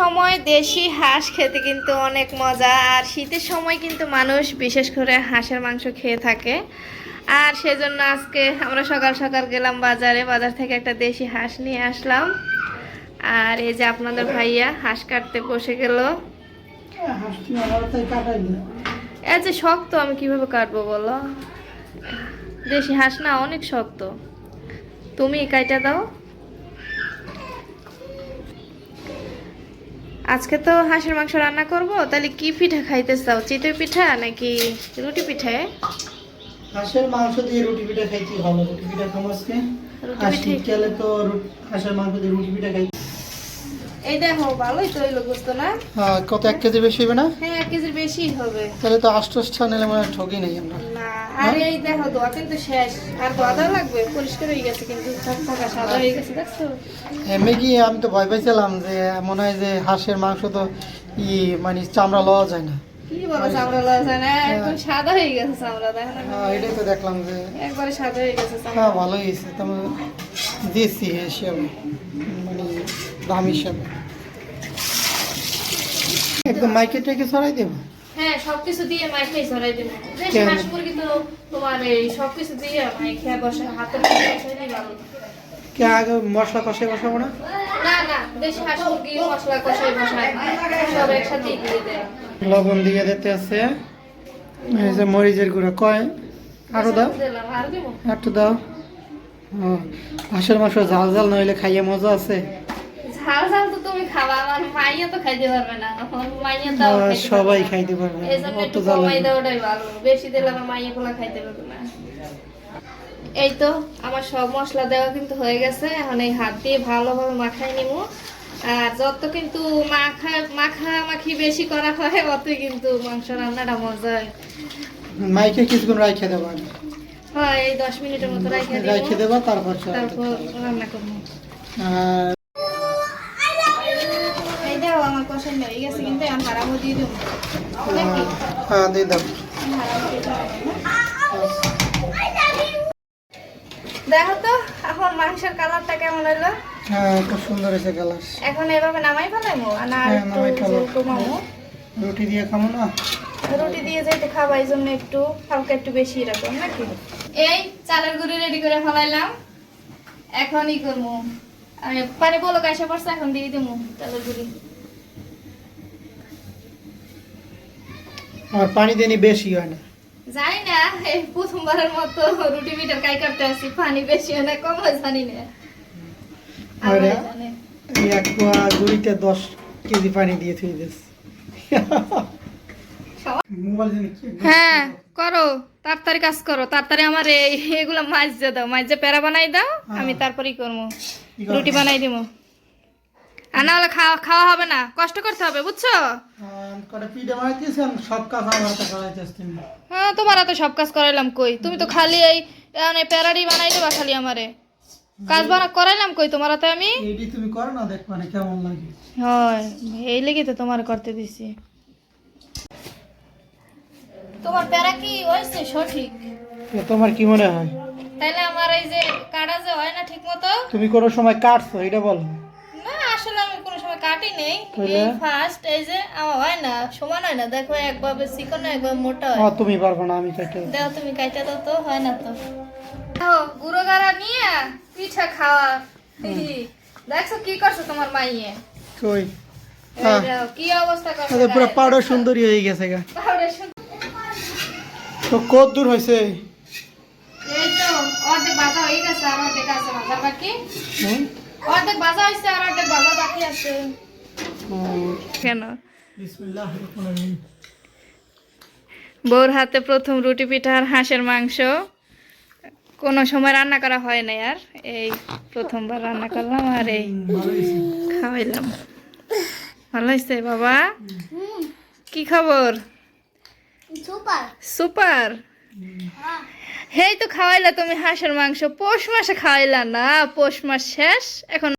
সময় দেশি হাঁস খেতে কিন্তু অনেক মজা, আর শীতের সময় কিন্তু মানুষ বিশেষ করে হাঁসের মাংস খেয়ে থাকে। আর সেজন্য আজকে আমরা সকাল সকাল গেলাম বাজারে, বাজার থেকে একটা দেশি হাঁস নিয়ে আসলাম। আর এই যে আপনাদের ভাইয়া হাঁস কাটতে বসে গেল। এই যে শক্ত আমি কীভাবে কাটবো বলো? দেশি হাঁস না, অনেক শক্ত। তুমি কাইটা দাও। আজকে তো হাঁসের মাংস রান্না করব তাহলে কি পিঠা খাইতে চাও চিতই পিঠা নাকি রুটি পিঠা? হাঁসের মাংস দিয়ে রুটি পিঠা খাইতে ভালো? রুটি পিঠা খাব আজকে? রুটি আর পিঠা শীতকালে তো হাঁসের মাংস দিয়ে রুটি পিঠা খাই। এই দেখো ভালোই তো হইল বুঝতো না? হ্যাঁ কত এক কেজি বেশি হবে না? হ্যাঁ এক কেজির বেশি হবে। তাহলে তো আষ্টষ্ঠা নিলে মানে ঠকি নেই আমরা। না আর এই দেখো দোয়া কিন্তু শেষ। আর দোয়া লাগবে পরিষ্কার হয়ে গেছে কিন্তু সাদা হয়ে গেছে দেখছ? এমনি কি আমি তো ভয় পাইছিলাম যে মনে হয় যে হাঁসের মাংস তো ই মানে চামড়া লওয়া যায় না। কি বলো চামড়া না? একদম সাদা হয়ে গেছে চামড়া দেখো হ্যাঁ, এটাই তো দেখলাম যে একবারে সাদা হয়ে গেছে হ্যাঁ ভালোই হয়েছে। দিয়েছি হিসাবে মানে দাম হিসাবে। একদম মাইকে ছড়াই দেবো? হ্যাঁ সবকিছু দিয়ে মাইকে ছড়াই দিব। দেশি মুরগি তো তোমার এই সবকিছু দিয়ে মাইকে বসে হাতের মধ্যে ভালো। কে আগে মশলা কষে বসাবো না? না না দেশি হাঁস মুরগি মশলা কষাই বসায়। সব একসাথেই দিয়ে দেয়। লবণ দিয়ে দিতে আছে। এই যে মরিচের গুঁড়া কয়? আরও দাও। দিব। একটু দাও। হাঁসের মাংস ঝাল ঝাল নইলে খাইয়ে মজা আছে। ঝাল ঝাল তো তুমি খাবা আমার মাইয়া তো খাইতে পারবে না। আমার মাইয়া তো সবাই খাইতে পারবে এই জন্য একটু কমাই দেওয়াটাই ভালো। বেশি দিলে আমার মাইয়া গুলা খাইতে পারবে না। এই তো আমার সব মশলা দেওয়া কিন্তু হয়ে গেছে। এখন এই হাত দিয়ে ভালোভাবে মাখাই নিব। আর যত কিন্তু মাখা মাখা মাখি বেশি করা হয় অতই কিন্তু মাংস রান্নাটা মজা হয়। মাইকে কিছুক্ষণ রাইখে দেবো। হয় এই দশ মিনিটের মতো রাখে রাইখে দেবো। তারপর তারপর রান্না করব। আর এই দেখো আমার পছন্দ হয়ে গেছে কিন্তু আমি হারামো দিয়ে দেবো হ্যাঁ দিয়ে দাও আমি হারামো দিয়ে দেবো। দেখো তো এখন মাংসের কালারটা কেমন হলো হ্যাঁ খুব সুন্দর হয়েছে গ্লাস এখন এভাবে নামাই ফেলাইমো না আর একটু নামাই ফেলো। ঝোল কমাবো রুটি দিয়ে খাব না রুটি দিয়ে যেতে খাবা এই জন্য একটু হালকা একটু বেশি এরকম নাকি এই চালের গুঁড়ি রেডি করে ফেলাইলাম এখন ই করব আমি পানি বলো কাইসা পড়ছে এখন দিয়ে দেবো চালের গুঁড়ি আর পানি দেনি বেশি হয় না। জানি না এই প্রথমবারের মতো রুটি পিঠার কাই করতে আসছি পানি বেশি হয় না কম হয় জানি না। আরে। এই এক পোয়া গুড়িতে দশ কেজি পানি দিয়ে থুই দিস। মোবাইল জানি হ্যাঁ করো তাড়াতাড়ি কাজ করো তাড়াতাড়ি আমার এই এগুলো মাছ দিয়ে দাও মাছ দিয়ে পেড়া বানাই দাও আমি তারপরেই করব। করব? রুটি বানাই দিব। আর না হলে খাওয়া খাওয়া হবে না কষ্ট করতে হবে বুঝছ? হ্যাঁ তোমার তো সব কাজ করাইলাম কই? তুমি তো খালি এই মানে প্যারাডি বানাই দেবা খালি আমারে? কাজ বানা করাইলাম কই তোমার হাতে আমি? এইটি তুমি করো না দেখবা না কেমন লাগে। হয় এই লেগে তো তোমার করতে দিছি। তোমার প্যারা কি হয়েছে সঠিক? তোমার কি মনে হয়? তাইলে আমার এই যে কাটা যে হয় না ঠিক মতো তুমি কোনো সময় কাটছো এটা বলো। কাটি নেই এই ফার্স্ট এই যে আমার হয় না সমান হয় না দেখো একভাবে চিকন একবার মোটা হয়। তুমি পারব না আমি কেটে দেখো তুমি কাইটা দাও তো হয় না তো। গুঁড়ো গাড়া নিয়ে পিঠা খাওয়া দেখছ কি করছ তোমার মাইয়ে? কই? হ্যাঁ। কি অবস্থা করছ আচ্ছা, পুরো পাউডার সুন্দরী হয়ে গেছে গা। পাউডার তো কত দূর হয়েছে? এই তো অর্ধেক ভাজা হয়ে গেছে আর অর্ধেক আছে ভাজা বাকি? অর্ধেক ভাজা হয়েছে আর অর্ধেক বাজা বাকি আছে। কেন। বউর হাতে প্রথম রুটি পিঠা আর হাঁসের মাংস। কোনো সময় রান্না করা হয় না আর। এই প্রথমবার রান্না করলাম আর এই খাওয়াইলাম। ভালো হয়েছে বাবা? কি খবর? সুপার। হেই তো খাওয়াইলা তুমি হাঁসের মাংস। পৌষ মাসে খাওয়াইলা না পৌষ মাস শেষ এখন